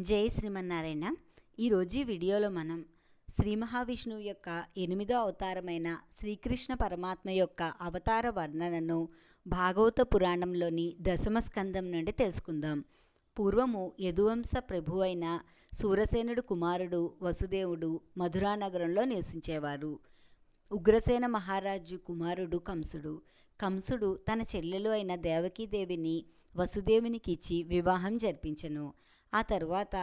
జై శ్రీమన్నారాయణ. ఈరోజు ఈ వీడియోలో మనం శ్రీ మహావిష్ణువు యొక్క ఎనిమిదో అవతారమైన శ్రీకృష్ణ పరమాత్మ యొక్క అవతార వర్ణనను భాగవత పురాణంలోని దశమ స్కందం నుండి తెలుసుకుందాం. పూర్వము యదువంశ ప్రభు అయిన సూరసేనుడు కుమారుడు వసుదేవుడు మధురా నగరంలో నివసించేవారు. ఉగ్రసేన మహారాజు కుమారుడు కంసుడు. కంసుడు తన చెల్లెలు అయిన దేవకీదేవిని వసుదేవునికిచ్చి వివాహం జరిపించెను. ఆ తరువాత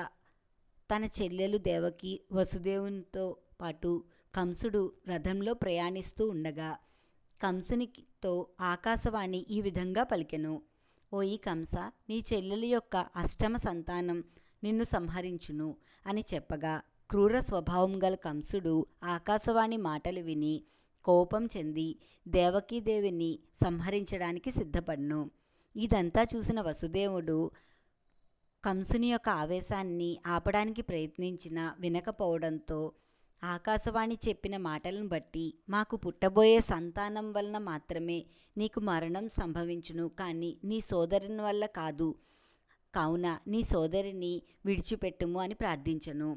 తన చెల్లెలు దేవకి వసుదేవునితో పాటు కంసుడు రథంలో ప్రయాణిస్తూ ఉండగా కంసునితో ఆకాశవాణి ఈ విధంగా పలికెను. ఓ ఈ కంస నీ చెల్లెలు యొక్క అష్టమ సంతానం నిన్ను సంహరించును అని చెప్పగా క్రూర స్వభావం గల కంసుడు ఆకాశవాణి మాటలు విని కోపం చెంది దేవకీదేవిని సంహరించడానికి సిద్ధపడ్ను. ఇదంతా చూసిన వసుదేవుడు కంసుని యొక్క ఆవేశాన్ని ఆపడానికి ప్రయత్నించిన వినకపోవడంతో ఆకాశవాణి చెప్పిన మాటలను బట్టి మాకు పుట్టబోయే సంతానం వలన మాత్రమే నీకు మరణం సంభవించును. కానీ నీ సోదరుని వల్ల కాదు. కావున నీ సోదరిని విడిచిపెట్టుము అని ప్రార్థించను.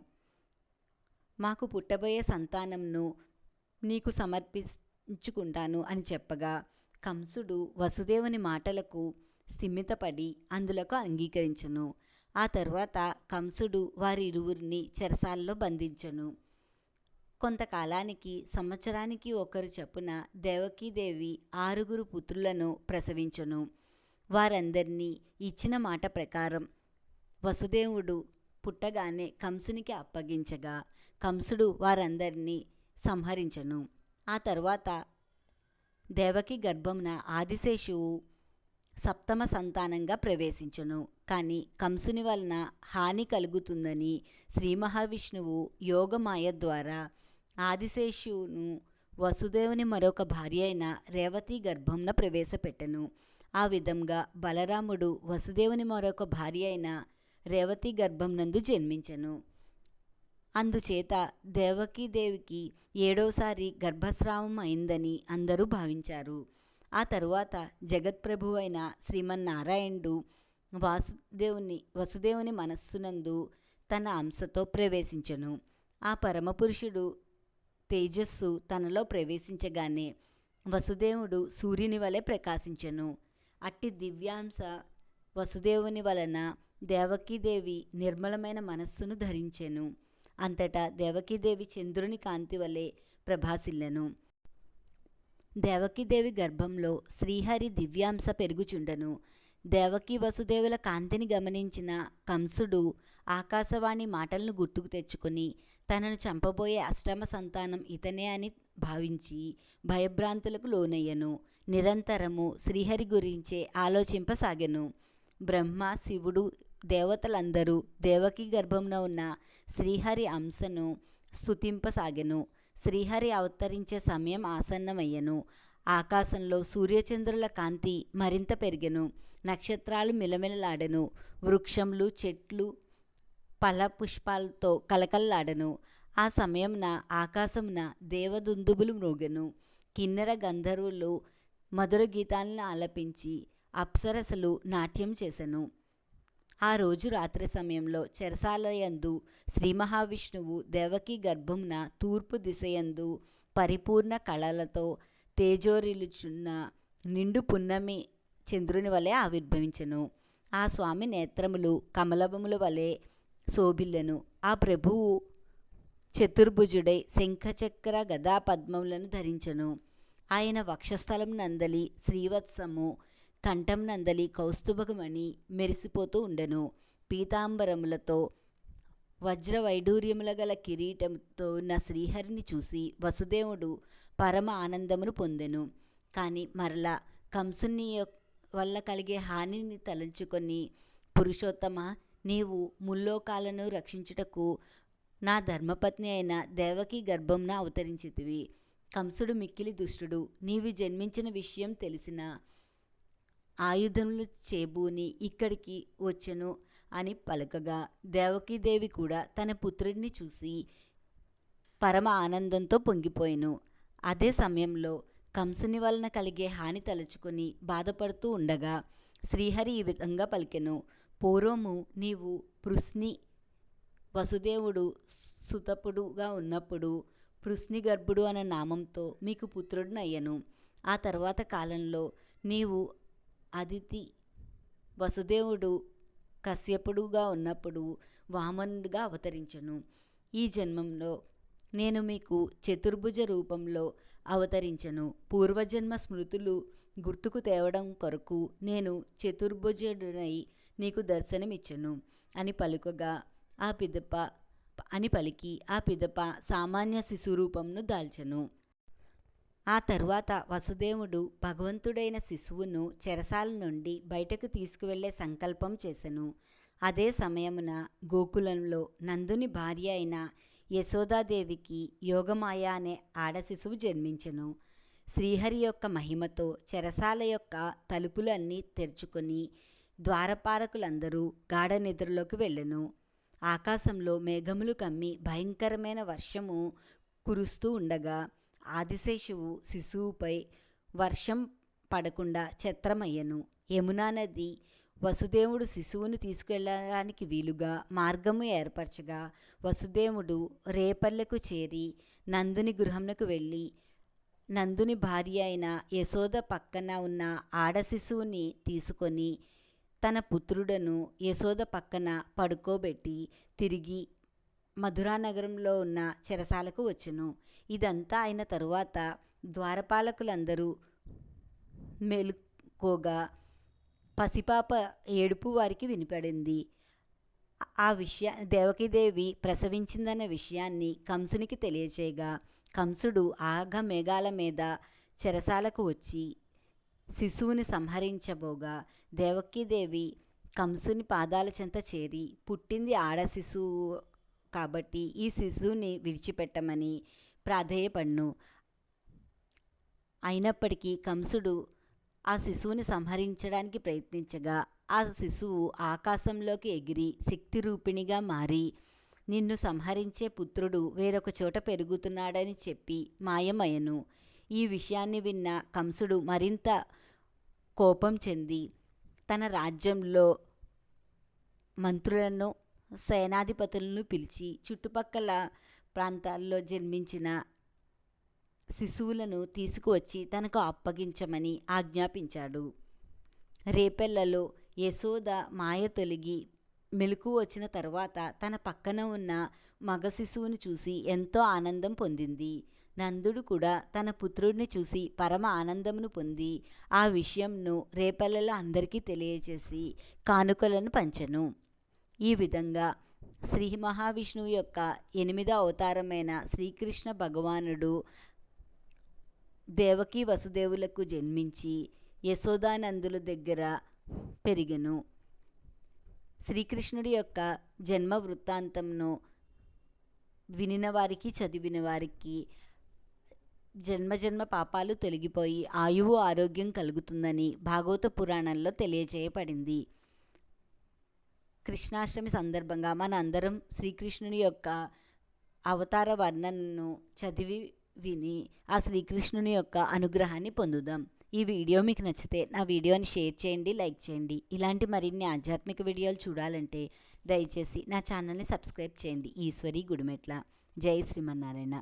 మాకు పుట్టబోయే సంతానంను నీకు సమర్పించుకుంటాను అని చెప్పగా కంసుడు వసుదేవుని మాటలకు స్థిమితపడి అందులకు అంగీకరించను. ఆ తర్వాత కంసుడు వారి ఇరువురిని చెరసాల్లో బంధించను. కొంతకాలానికి సంవత్సరానికి ఒకరు చొప్పున దేవకీదేవి ఆరుగురు పుత్రులను ప్రసవించను. వారందరినీ ఇచ్చిన మాట ప్రకారం వసుదేవుడు పుట్టగానే కంసునికి అప్పగించగా కంసుడు వారందరినీ సంహరించను. ఆ తర్వాత దేవకి గర్భమున ఆదిశేషువు సప్తమ సంతానంగా ప్రవేశించను. కానీ కంసుని వలన హాని కలుగుతుందని శ్రీ మహావిష్ణువు యోగమాయ ద్వారా ఆదిశేషువును వసుదేవుని మరొక భార్య అయిన రేవతి గర్భంన ప్రవేశపెట్టెను. ఆ విధంగా బలరాముడు వసుదేవుని మరొక భార్య అయిన రేవతి గర్భం నందు జన్మించెను. అందుచేత దేవకీదేవికి ఏడోసారి గర్భస్రావం అయిందని అందరూ భావించారు. ఆ తరువాత జగత్ప్రభు అయిన శ్రీమన్నారాయణుడు వాసుదేవుని వసుదేవుని మనస్సునందు తన అంశతో ప్రవేశించను. ఆ పరమపురుషుడు తేజస్సు తనలో ప్రవేశించగానే వసుదేవుడు సూర్యుని వలె ప్రకాశించెను. అట్టి దివ్యాంశ వసుదేవుని వలన దేవకీదేవి నిర్మలమైన మనస్సును ధరించెను. అంతటా దేవకీదేవి చంద్రుని కాంతి వలె ప్రభాసిల్లను. దేవకీదేవి గర్భంలో శ్రీహరి దివ్యాంశ పెరుగుచుండను. దేవకీ వసుదేవుల కాంతిని గమనించిన కంసుడు ఆకాశవాణి మాటలను గుర్తుకు తెచ్చుకొని తనను చంపబోయే అష్టమ సంతానం ఇతనే అని భావించి భయభ్రాంతులకు లోనయ్యను. నిరంతరము శ్రీహరి గురించే ఆలోచింపసాగెను. బ్రహ్మ శివుడు దేవతలందరూ దేవకీ గర్భంలో ఉన్న శ్రీహరి అంశను స్థుతింపసాగెను శ్రీహరి అవతరించే సమయం ఆసన్నమయ్యను. ఆకాశంలో సూర్యచంద్రుల కాంతి మరింత పెరిగెను. నక్షత్రాలు మిలమిలలాడెను. వృక్షములు చెట్లు పల పుష్పాలతో కలకల్లాడెను. ఆ సమయంన ఆకాశమున దేవదుందుబులు మ్రోగెను కిన్నెర గంధర్వులు మధుర గీతాలను ఆలపించి అప్సరసలు నాట్యం చేసెను. ఆ రోజు రాత్రి సమయంలో చెరసాలయందు శ్రీ మహావిష్ణువు దేవకి గర్భమున తూర్పు దిశయందు పరిపూర్ణ కళలతో తేజోరిలుచున్న నిండు పున్నమి చంద్రుని వలె ఆవిర్భవించెను. ఆ స్వామి నేత్రములు కమలభముల వలె శోభిల్లెను. ఆ ప్రభువు చతుర్భుజుడై శంఖచక్ర గదా పద్మములను ధరించెను. ఆయన వక్షస్థలం నందలి శ్రీవత్సము కంఠం నందలి కౌస్తుభకమణి మెరిసిపోతూ ఉండెను. పీతాంబరములతో వజ్రవైఢూర్యముల గల కిరీటంతో ఉన్న శ్రీహరిని చూసి వసుదేవుడు పరమ ఆనందమును పొందెను. కానీ మరలా కంసుని వల్ల కలిగే హానిని తలంచుకొని పురుషోత్తమ నీవు ముల్లోకాలను రక్షించుటకు నా ధర్మపత్ని అయిన దేవకి గర్భంన అవతరించితివి. కంసుడు మిక్కిలి దుష్టుడు నీవు జన్మించిన విషయం తెలిసినా ఆయుధములు చేబూని ఇక్కడికి వచ్చెను అని పలకగా దేవకీదేవి కూడా తన పుత్రుడిని చూసి పరమ ఆనందంతో పొంగిపోయాను. అదే సమయంలో కంసుని వలన కలిగే హాని తలుచుకుని బాధపడుతూ ఉండగా శ్రీహరి ఈ విధంగా పలికెను. పూర్వము నీవు పృష్ణి వసుదేవుడు సుతపుడుగా ఉన్నప్పుడు పృష్ణి గర్భుడు అనే నామంతో మీకు పుత్రుడినయ్యను. ఆ తర్వాత కాలంలో నీవు అదితి వసుదేవుడు కశ్యపుడుగా ఉన్నప్పుడు వామనుడిగా అవతరించను. ఈ జన్మంలో నేను మీకు చతుర్భుజ రూపంలో అవతరించను. పూర్వజన్మ స్మృతులు గుర్తుకు తేవడం కొరకు నేను చతుర్భుజుడనై నీకు దర్శనమిచ్చను. అని పలుకగా ఆ పిదప అని పలికి ఆ పిదప సామాన్య శిశురూపంను దాల్చను. ఆ తరువాత వసుదేవుడు భగవంతుడైన శిశువును చెరసాల నుండి బయటకు తీసుకువెళ్ళే సంకల్పం చేసెను. అదే సమయమున గోకులంలో నందుని భార్య అయిన యశోదాదేవికి యోగమాయ అనే ఆడ శిశువు జన్మించెను. శ్రీహరి యొక్క మహిమతో చెరసాల యొక్క తలుపులన్నీ తెరుచుకొని ద్వారపారకులందరూ గాఢ నిద్రలోకి వెళ్ళెను. ఆకాశంలో మేఘములు కమ్మి భయంకరమైన వర్షము కురుస్తూ ఉండగా ఆదిశేషువు శిశువుపై వర్షం పడకుండా ఛత్రమయ్యను. యమునా నది వసుదేవుడు శిశువును తీసుకెళ్ళడానికి వీలుగా మార్గము ఏర్పరచగా వసుదేవుడు రేపల్లెకు చేరి నందుని గృహంకు వెళ్ళి నందుని భార్య అయిన యశోద పక్కన ఉన్న ఆడ శిశువుని తీసుకొని తన పుత్రుడను యశోద పక్కన పడుకోబెట్టి తిరిగి మధురానగరంలో ఉన్న చెరసాలకు వచ్చును. ఇదంతా అయిన తరువాత ద్వారపాలకులందరూ మెలుకోగా పసిపాప ఏడుపు వారికి వినిపడింది. ఆ విషయ దేవకీదేవి ప్రసవించిందన్న విషయాన్ని కంసునికి తెలియచేయగా కంసుడు ఆగ మేఘాల మీద చెరసాలకు వచ్చి శిశువుని సంహరించబోగా దేవకీదేవి కంసుని పాదాల చెంత చేరి పుట్టింది ఆడ శిశువు కాబట్టి ఈ శిశువుని విడిచిపెట్టమని ప్రాధేయపడ్ను. అయినప్పటికీ కంసుడు ఆ శిశువుని సంహరించడానికి ప్రయత్నించగా ఆ శిశువు ఆకాశంలోకి ఎగిరి శక్తి రూపిణిగా మారి నిన్ను సంహరించే పుత్రుడు వేరొక చోట పెరుగుతున్నాడని చెప్పి మాయమయను ఈ విషయాన్ని విన్న కంసుడు మరింత కోపం చెంది తన రాజ్యంలో మంత్రులను సేనాధిపతులను పిలిచి చుట్టుపక్కల ప్రాంతాల్లో జన్మించిన శిశువులను తీసుకువచ్చి తనకు అప్పగించమని ఆజ్ఞాపించాడు. రేపెల్లలో యశోద మాయ తొలగి మెలకు వచ్చిన తర్వాత తన పక్కన ఉన్న మగ శిశువును చూసి ఎంతో ఆనందం పొందింది. నందుడు కూడా తన పుత్రుడిని చూసి పరమ ఆనందమును పొంది ఆ విషయంను రేపల్లలో అందరికీ తెలియజేసి కానుకలను పంచను. ఈ విధంగా శ్రీ మహావిష్ణువు యొక్క ఎనిమిదో అవతారమైన శ్రీకృష్ణ భగవానుడు దేవకి వసుదేవులకు జన్మించి యశోదానందుల దగ్గర పెరిగెను. శ్రీకృష్ణుడి యొక్క జన్మ వృత్తాంతంను వినిన వారికి చదివిన వారికి జన్మజన్మ పాపాలు తొలగిపోయి ఆయువు ఆరోగ్యం కలుగుతుందని భాగవత పురాణంలో తెలియజేయబడింది. కృష్ణాష్టమి సందర్భంగా మన అందరం శ్రీకృష్ణుని యొక్క అవతార వర్ణనను చదివి విని ఆ శ్రీకృష్ణుని యొక్క అనుగ్రహాన్ని పొందుదాం. ఈ వీడియో మీకు నచ్చితే నా వీడియోని షేర్ చేయండి లైక్ చేయండి. ఇలాంటి మరిన్ని ఆధ్యాత్మిక వీడియోలు చూడాలంటే దయచేసి నా ఛానల్ని సబ్స్క్రైబ్ చేయండి. ఈశ్వరి గుడిమెట్ల. జై శ్రీమన్నారాయణ.